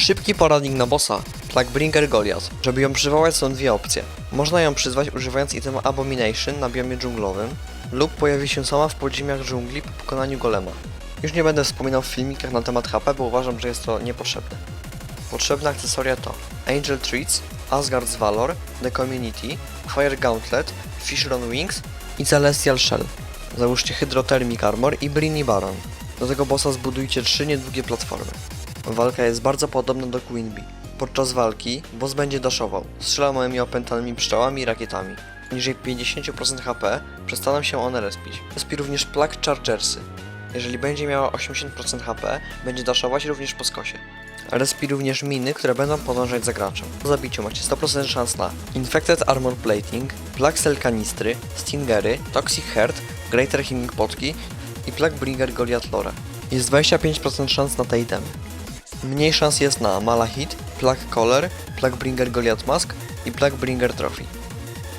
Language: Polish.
Szybki poradnik na bossa. Plaguebringer Goliath. Żeby ją przywołać są dwie opcje. Można ją przyzwać używając itema Abomination na biomie dżunglowym lub pojawi się sama w podziemiach dżungli po pokonaniu golema. Już nie będę wspominał w filmikach na temat HP, bo uważam, że jest to niepotrzebne. Potrzebne akcesoria to Angel Treats, Asgard's Valor, The Community, Fire Gauntlet, Fishron Wings i Celestial Shell. Załóżcie Hydrothermic Armor i Brini Baron. Do tego bossa zbudujcie trzy niedługie platformy. Walka jest bardzo podobna do Queen. Podczas walki boss będzie daszował, strzelał małymi opętanymi pszczołami i rakietami. Poniżej 50% HP przestaną się one respić. Respi również Plague Chargersy. Jeżeli będzie miała 80% HP, będzie daszować również po skosie. Respi również miny, które będą podążać za graczem. Po zabiciu macie 100% szans na Infected Armor Plating, Plague Cell Kanistry, Stingery, Toxic Heart, Greater Healing Potki i Plague Bringer Goliath Lore. Jest 25% szans na te itemy. Mniej szans jest na Malahit, Plague Collar, Plague Bringer Goliath Mask i Plague Bringer Trophy.